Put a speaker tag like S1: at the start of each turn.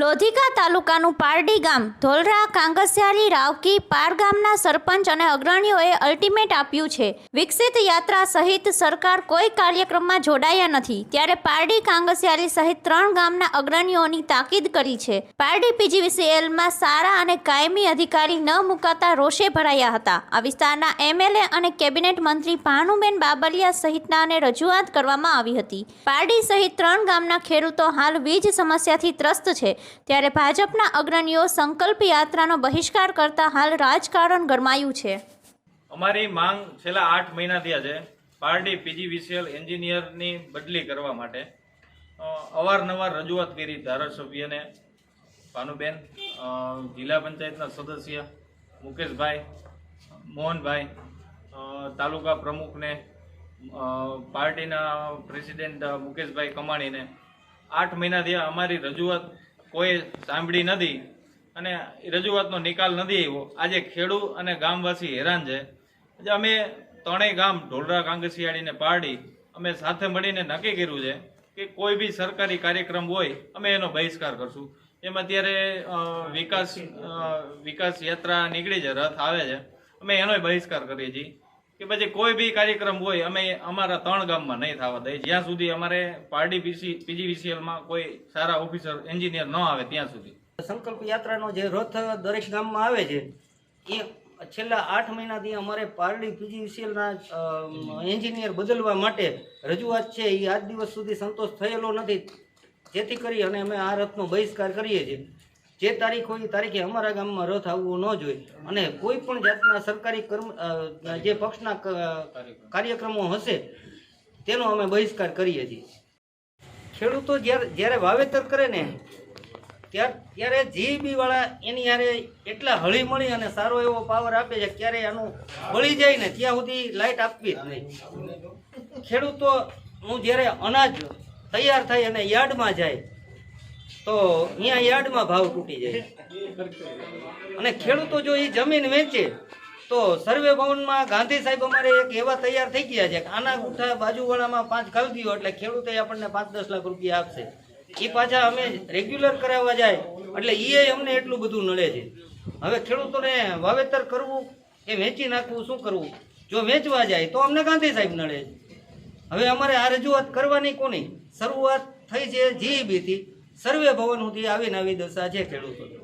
S1: લોધિકા તાલુકાનું પારડી ગામ ધોલરા કાંગસિયારી રાવકી પાર ગામના સરપંચ અને અગ્રણીઓએ અલ્ટિમેટ આપ્યું છે. વિકસિત યાત્રા સહિત સરકાર કોઈ કાર્યક્રમમાં જોડાયા નથી. ત્યારે પારડી કાંગસિયાલી સહિત ત્રણ ગામના અગ્રણીઓની તાકીદ કરી છે. પારડી પીજીવીસીએલમાં સારા અને કાયમી અધિકારી ન મુકાતા રોષે ભરાયા હતા. આ વિસ્તારના એમએલએ અને કેબિનેટ મંત્રી ભાનુબેન બાબલિયા સહિતનાને રજૂઆત કરવામાં આવી હતી. પારડી સહિત ત્રણ ગામના ખેડૂતો હાલ વીજ સમસ્યાથી ત્રસ્ત છે. ત્યારે ભાજપના અગ્રણીઓ સંકલ્પ યાત્રાનો બહિષ્કાર કરતા હાલ રાજકારણ ગરમાયું છે.
S2: અમારી માંગ છેલ્લા આઠ મહિના થયા છે પારડી પીજીવીસીએલ એન્જિનિયરની બદલી કરવા માટે અવારનવાર રજૂઆત કરી ધારાસભ્યને. ભાનુબેન જિલ્લા પંચાયતના સદસ્ય મુકેશભાઈ, મોહનભાઈ તાલુકા પ્રમુખને પાર્ટીના પ્રેસિડેન્ટ મુકેશભાઈ કમાણીને. આઠ મહિના થયા અમારી રજૂઆત કોઈ સાંભળી નથી અને રજૂઆતનો નિકાલ નથી આવ્યો. આજે ખેડૂત અને ગામવાસી હેરાન છે. અમે ત્રણેય ગામ ઢોલરા કાંગસિયાળીને પાડી અમે સાથે મળીને નક્કી કર્યું છે કે કોઈ બી સરકારી કાર્યક્રમ હોય અમે એનો બહિષ્કાર કરશું. એમ અત્યારે વિકાસ વિકાસ યાત્રા નીકળી છે, રથ આવે છે. અમે એનોય બહિષ્કાર કરીએ છીએ. કે પછી કોઈ બી કાર્યક્રમ હોય, અમે અમારા ત્રણ ગામમાં નહીં થવા દઈએ. જ્યાં સુધી અમારે પારડી પીસી, પીજીવીસીએલમાં કોઈ સારા ઓફિસર, એન્જિનિયર ન આવે ત્યાં સુધી.
S3: સંકલ્પ યાત્રાનો જે રથ દરેક ગામમાં આવે છે, એ છેલ્લા આઠ મહિનાથી અમારે પારડી પીજીવીસીએલના એન્જિનિયર બદલવા માટે રજૂઆત છે. એ આજ દિવસ સુધી સંતોષ થયેલો નથી. જેથી કરી અને અમે આ રથનો બહિષ્કાર કરીએ છીએ. જે તારીખ એ તારીખે અમારા ગામમાં રથ આવવો ન જોઈએ. અને કોઈ પણ જાતના સરકારી કર્મ જે પક્ષના કાર્યક્રમો હશે, તેનો અમે બહિષ્કાર કરીએ છીએ. ખેડૂતો જ્યારે જ્યારે વાવેતર કરે ને, ત્યાર જીબી વાળા એની યારે એટલા હળી મળી અને સારો એવો પાવર આપે છે, ક્યારે આનું બળી જાય ને, ત્યાં સુધી લાઇટ આપવી જ નહીં. ખેડૂતોનું જ્યારે અનાજ તૈયાર થાય અને યાર્ડમાં જાય તો અહીંયા યાર્ડમાં ભાવ તૂટી જાય. અને ખેડૂતો જો એ જમીન વેચે, તો સર્વે ભવનમાં ગાંધી સાહેબ અમારે એક એવા તૈયાર થઈ ગયા છે આના ગુઠા બાજુવાળામાં પાંચ દો એટલે ખેડૂતે આપણને પાંચ દસ લાખ રૂપિયા આપશે. એ પાછા અમે રેગ્યુલર કરાવવા જાય, એટલે એ અમને એટલું બધું નડે છે. હવે ખેડૂતોને વાવેતર કરવું કે વેચી નાખવું, શું કરવું? જો વેચવા જાય તો અમને ગાંધી સાહેબ નડે છે. હવે અમારે આ રજૂઆત કરવાની કોની? શરૂઆત થઈ છે જીઈબીથી સર્વે ભવન સુધી આવીને આવી દશા છે ખેડૂતો